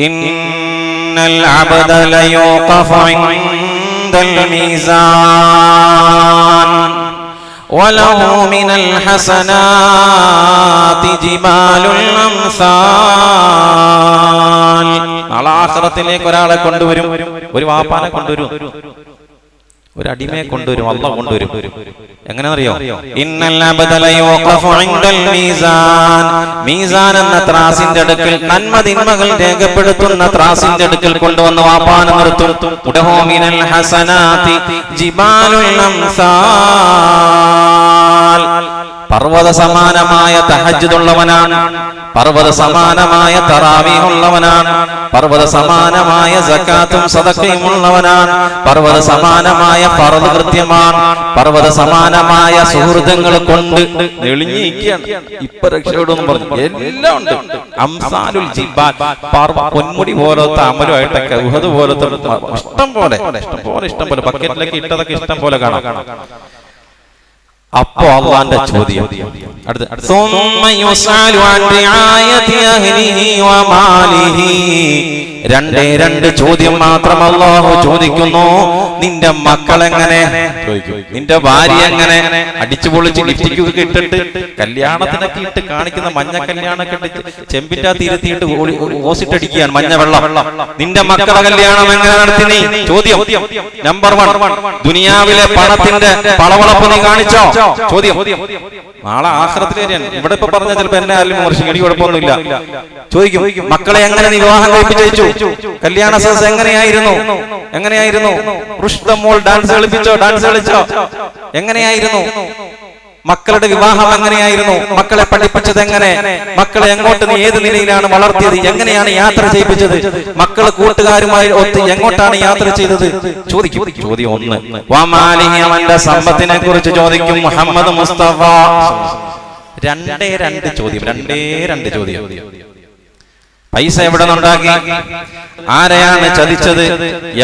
إن العبد ليوقف عند الميزان وله من الحسنات جبال الأمثال നാളെ ആഖിറത്തിലേക്ക് ഒരാളെ കൊണ്ടുവരും ഒരു വാപ്പാനെ കൊണ്ടുവരും ഒരു അടിമയെ കൊണ്ടുവരും അല്ല കൊണ്ടുവരും. എങ്ങനെ അറിയോ അബ്ദല യുഖഫു ഇൻദൽ മീസാൻ. എന്ന ത്രാസിന്റെ അടുക്കൽ നന്മ തിന്മകൾ രേഖപ്പെടുത്തുന്ന ത്രാസിന്റെ അടുക്കൽ കൊണ്ടുവന്ന് വാപ്പാന നിർത്തും ഹസനാതി ജിബാലുൽ അംസാൽ പർവത സമാനമായ തഹജ്ജുദുള്ളവനാണ്. പർവത സമാനമായ തറാവിയുള്ളവനാണ് പർവത സമാനമായ സക്കാത്തും സദക്കയും ഉള്ളവനാണ് പർവത സമാനമായ പർവത കൃത്യമാണ്. പർവത സമാനമായ സുഹൃത്തുക്കൾ കൊണ്ട് തെളിഞ്ഞിരിക്കുകയാണ് ഇപ്പൊ രക്ഷപ്പെടുമെന്ന് പറഞ്ഞു. എല്ലാം ഉണ്ട്. അംസാലുൽ പർവ പൊന്മുടി പോലത്തെ അമലുമായിട്ടൊക്കെ ഉഹദ് പോലത്തെ ഇഷ്ടം പോലെ ഇഷ്ടം പോലെ ഇഷ്ടം പോലെ ബക്കറ്റിലേക്ക് ഇട്ടതൊക്കെ ഇഷ്ടം പോലെ കാണാം. അപ്പോ അള്ളാന്റെ ചോദ്യം. അടുത്ത. രണ്ടേ രണ്ട് ചോദ്യം മാത്രം അള്ളാഹു ചോദിക്കുന്നു. നിന്റെ മക്കൾ എങ്ങനെ നിന്റെ ഭാര്യ എങ്ങനെ അടിച്ചു പൊളിച്ച് ലിഫ്റ്റിക്കൊക്കെ ഇട്ടിട്ട് കല്യാണത്തിനൊക്കെ ഇട്ട് കാണിക്കുന്ന മഞ്ഞ കല്യാണമൊക്കെ ഇട്ട് ചെമ്പിന്റെ തീരത്തിയിട്ട് ഓസിറ്റ് മഞ്ഞ വെള്ളം. നിന്റെ മക്കളെ കല്യാണം എങ്ങനെ നടത്തി നീ? ചോദ്യം. നമ്പർ വൺ ദുനിയാവിലെ പണത്തിന്റെ പളവളപ്പ് നീ കാണിച്ചോ? ചോദ്യം. നാളെ ആശ്രത്തിലേക്ക് ഇവിടെ ഇപ്പൊ പറഞ്ഞാൽ ചിലപ്പോ എന്നെ ആരും വിമർശിക്കും എനിക്ക് കുഴപ്പമൊന്നുമില്ല. ചോദിക്കും. മക്കളെ എങ്ങനെ വിവാഹം കഴിപ്പിച്ചു കല്യാണ സദസ് എങ്ങനെയായിരുന്നു? എങ്ങനെയായിരുന്നു? റുഷ്ടമോൾ ഡാൻസ് കളിപ്പിച്ചോ? ഡാൻസ് കളിച്ചോ? എങ്ങനെയായിരുന്നു? മക്കളുടെ വിവാഹം എങ്ങനെയായിരുന്നു? മക്കളെ പഠിപ്പിച്ചത് എങ്ങനെ? മക്കളെ എങ്ങോട്ട് നീ ഏത് നിലയിലാണ് വളർത്തിയത്? എങ്ങനെയാണ് യാത്ര ചെയ്യിപ്പിച്ചത്? മക്കൾ കൂട്ടുകാരുമായി ഒത്ത് എങ്ങോട്ടാണ് യാത്ര ചെയ്തത്? ചോദിക്കും. ചോദ്യം ഒന്ന്. അവന്റെ സമ്പത്തിനെ കുറിച്ച് ചോദിക്കും മുഹമ്മദ് മുസ്തഫ. രണ്ടേ രണ്ട് ചോദ്യം. രണ്ടേ രണ്ട് ചോദ്യം. പൈസ എവിടെ നിന്നുണ്ടാക്കി? ആരെയാണ് ചതിച്ചത്?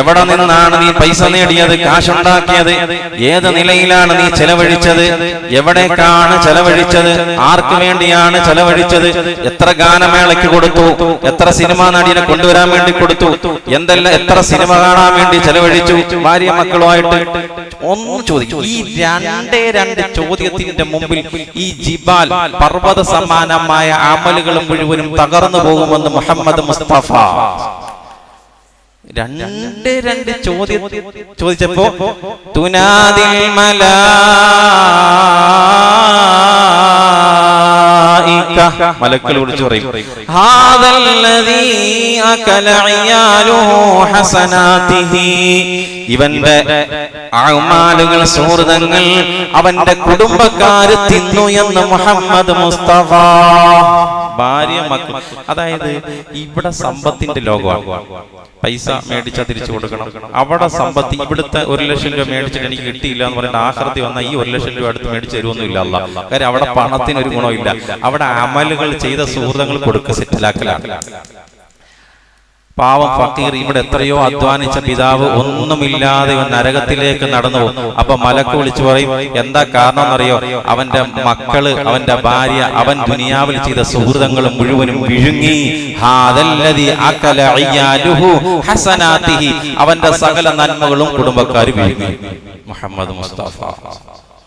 എവിടെ നിന്നാണ് നീ പൈസ നേടിയത്? കാശുണ്ടാക്കിയത്? ഏത് നിലയിലാണ് നീ ചെലവഴിച്ചത്? എവിടേക്കാണ് ചെലവഴിച്ചത്? ആർക്ക് വേണ്ടിയാണ് ചെലവഴിച്ചത്? എത്ര ഗാനമേളയ്ക്ക് കൊടുത്തു? എത്ര സിനിമാ നടിയെ കൊണ്ടുവരാൻ വേണ്ടി കൊടുത്തു? എന്തെല്ലാം എത്ര സിനിമ കാണാൻ വേണ്ടി ചെലവഴിച്ചു? ഭാര്യ മക്കളുമായിട്ട് ഒന്നും ചോദിക്കും. ഈ രണ്ടേ രണ്ട് ചോദ്യത്തിന്റെ മുമ്പിൽ ഈ ജിബാൽ പർവത സമാനമായ അമലുകൾ മുഴുവനും തകർന്നു പോകുമെന്ന് മുഹമ്മദ് മുസ്തഫ. രണ്ട് രണ്ട് ചോദ്യം ചോദിച്ചപ്പോ തുനാദിൽ മലക്കൾ വിളിച്ചു പറയും. ഇവന്റെ അമാലുകൾ സുഹൃതങ്ങൾ അവന്റെ കുടുംബക്കാര് തിന്നു എന്ന് മുഹമ്മദ് മുസ്തഫ. ഭാര്യ മക്കൾ അതായത് ഇവിടെ സമ്പത്തിന്റെ ലോകമാണ്. പൈസ മേടിച്ചാൽ തിരിച്ചു കൊടുക്കണം. അവിടെ സമ്പത്ത് ഇവിടുത്തെ ഒരു ലക്ഷം രൂപ മേടിച്ചിട്ട് എനിക്ക് കിട്ടിയില്ല എന്ന് പറയുന്ന ആഹൃതി വന്നാൽ ഈ ഒരു ലക്ഷം രൂപ അടുത്ത് മേടിച്ച് തരുമൊന്നുമില്ല അല്ല. കാര്യം അവിടെ പണത്തിന് ഒരു ഗുണമില്ല. അവിടെ അമലുകൾ ചെയ്ത സുഹൃത്തുക്കൾ കൊടുക്കുക സെറ്റിലാക്കലാണ്. പാവം ഫക്കീർ ഇവിടെ എത്രയോ അധ്വാനിച്ച പിതാവ് ഒന്നുമില്ലാതെ ഇവൻ നരകത്തിലേക്ക് നടന്നു പോകും. അപ്പൊ മലക്ക് വിളിച്ചു പറയും എന്താ കാരണം എന്നറിയോ? അവന്റെ മക്കൾ അവന്റെ ഭാര്യ അവൻ ദുനിയാവിൽ ചെയ്ത സുഹൃതങ്ങൾ മുഴുവനും വിഴുങ്ങി അവന്റെ സകല നന്മകളും കുടുംബക്കാർ വിഴുങ്ങി. മുഹമ്മദ് മുസ്തഫ.